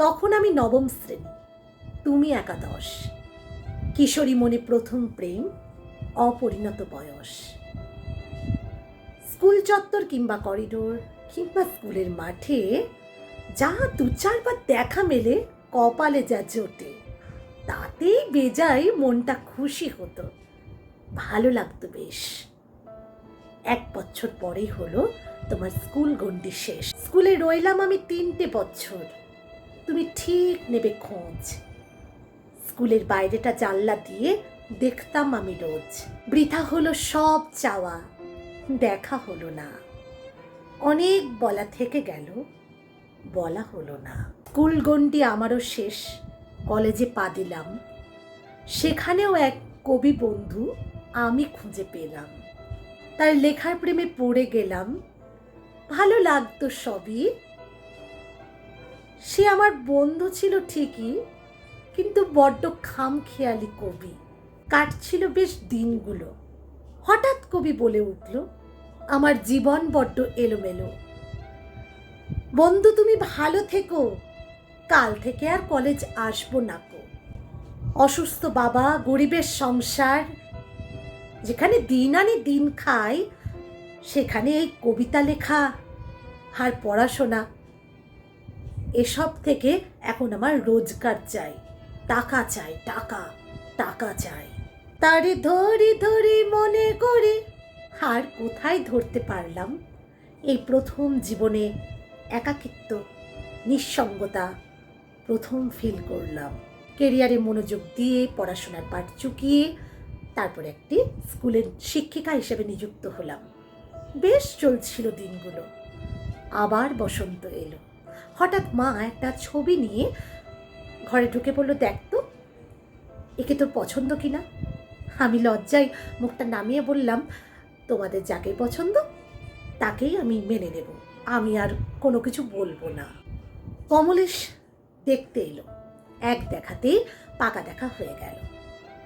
তখন আমি নবম শ্রেণি। তুমি একাদশ। কিশোরী মনে প্রথম প্রেম, অপরিণত বয়স। স্কুল চত্বর কিংবা করিডোর কিংবা স্কুলের মাঠে যা দু চারবার দেখা মেলে, কপালে যা জোটে, তাতেই বেজায় মনটা খুশি হতো। ভালো লাগতো বেশ। এক বছর পরেই হলো তোমার স্কুল গন্ডি শেষ। স্কুলে রইলাম আমি তিনটে বছর। তুমি ঠিক নেবে খোঁজ। স্কুলের বাইরেটা জানলা দিয়ে দেখতাম আমি রোজ। বৃথা হলো সব চাওয়া, দেখা হলো না। অনেক বলা থেকে গেল, বলা হলো না। স্কুল গন্ডি আমারও শেষ, কলেজে পা দিলাম। সেখানেও এক কবি বন্ধু আমি খুঁজে পেলাম। তার লেখার প্রেমে পড়ে গেলাম। ভালো লাগতো সবই সে আমার বন্ধু ছিল ঠিকই, কিন্তু বড্ড খামখেয়ালি কবি। কাটছিল বেশ দিনগুলো। হঠাৎ কবি বলে উঠল, আমার জীবন বড্ড এলোমেলো। বন্ধু, তুমি ভালো থেকো। কাল থেকে আর কলেজ আসব না কো। অসুস্থ বাবা, গরিবের সংসার, যেখানে দিন আনি দিন খাই সেখানে এই কবিতা লেখা আর পড়াশোনা এসব থেকে এখন আমার রোজগার চাই। টাকা চাই, টাকা টাকা চাই। তারে ধরি ধরি মনে করে আর কোথায় ধরতে পারলাম? এই প্রথম জীবনে একাকিত্ব, নিঃসঙ্গতা প্রথম ফিল করলাম। কেরিয়ারে মনোযোগ দিয়ে পড়াশোনার পাঠ চুকিয়ে তারপর একটি স্কুলের শিক্ষিকা হিসেবে নিযুক্ত হলাম। বেশ চলছিল দিনগুলো। আবার বসন্ত এলো। হঠাৎ মা একটা ছবি নিয়ে ঘরে ঢুকে পড়ল দেখ তো, একে তোর পছন্দ কি না আমি লজ্জায় মুখটা নামিয়ে বললাম, তোমাদের যাকে পছন্দ, তাকেই আমি মেনে নেব। আমি আর কোনো কিছু বলব না। কমলেশ দেখতে এলো। এক দেখাতেই পাকা দেখা হয়ে গেল।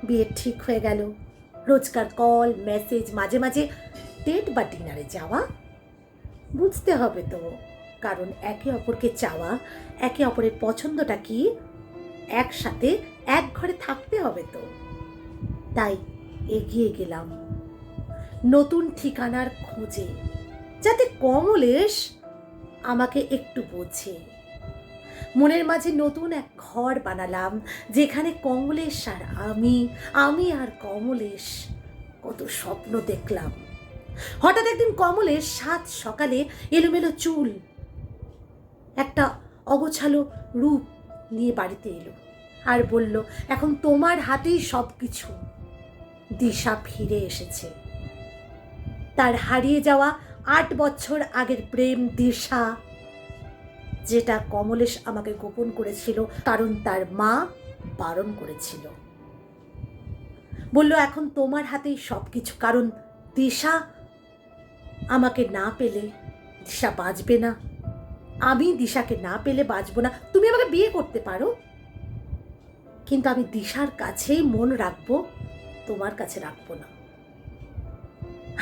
বিয়ে ঠিক হয়ে গেল। রোজকার কল, মেসেজ, মাঝে মাঝে ডেট বা ডিনারে যাওয়া, বুঝতে হবে তো। কারণ একে অপরকে চাওয়া, একে অপরের পছন্দটা কি? একসাথে এক ঘরে থাকতে হবে তো। তাই এগিয়ে গেলাম। নতুন ঠিকানার খোঁজে। যাতে কমলেশ আমাকে একটু বোঝে। মনের মাঝে নতুন এক ঘর বানালাম, যেখানে কমলেশ আর আমি আমি আর কমলেশ কত স্বপ্ন দেখলাম। হঠাৎ একদিন কমলেশ সাত সকালে এলোমেলো চুল একটা অগোছালো রূপ নিয়ে বাড়িতে এলো আর বলল, এখন তোমার হাতেই সব কিছু দিশা ফিরে এসেছে। তার হারিয়ে যাওয়া আট বছর আগের প্রেম দিশা, যেটা কমলেশ আমাকে গোপন করেছিল, কারণ তার মা বারণ করেছিল। বলল, এখন তোমার হাতেই সব কিছু কারণ দিশা আমাকে না পেলে দিশা বাঁচবে না। আমি দিশাকে না পেলে বাঁচবো না। তুমি আমাকে বিয়ে করতে পারো। কিন্তু আমি দিশার কাছেই মন রাখব, তোমার কাছে রাখব না।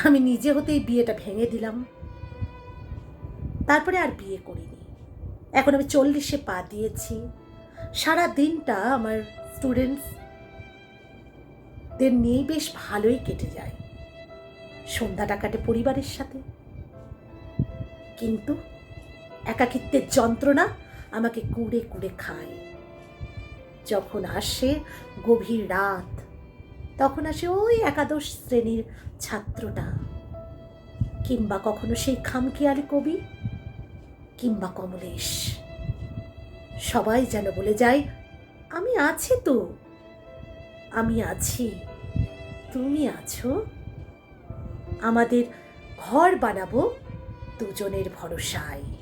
আমি নিজে হতেই বিয়েটা ভেঙে দিলাম। তারপরে আর বিয়ে করিনি। এখন আমি চল্লিশে পা দিয়েছি। সারা দিনটা আমার স্টুডেন্টসদের নিয়েই বেশ ভালোই কেটে যায়। সন্ধ্যাটা কাটে পরিবারের সাথে। কিন্তু একাকিত্বের যন্ত্রণা আমাকে কুড়ে কুড়ে খায়। যখন আসে গভীর রাত, তখন আসে ওই একাদশ শ্রেণির ছাত্রটা। কিংবা কখনো সেই খামখেয়ালি কবি, কিংবা কমলেশ। সবাই যেন বলে যায়, আমি আছি তো। আমি আছি। তুমি আছো। আমাদের ঘর বানাবো দুজনের ভরসায়।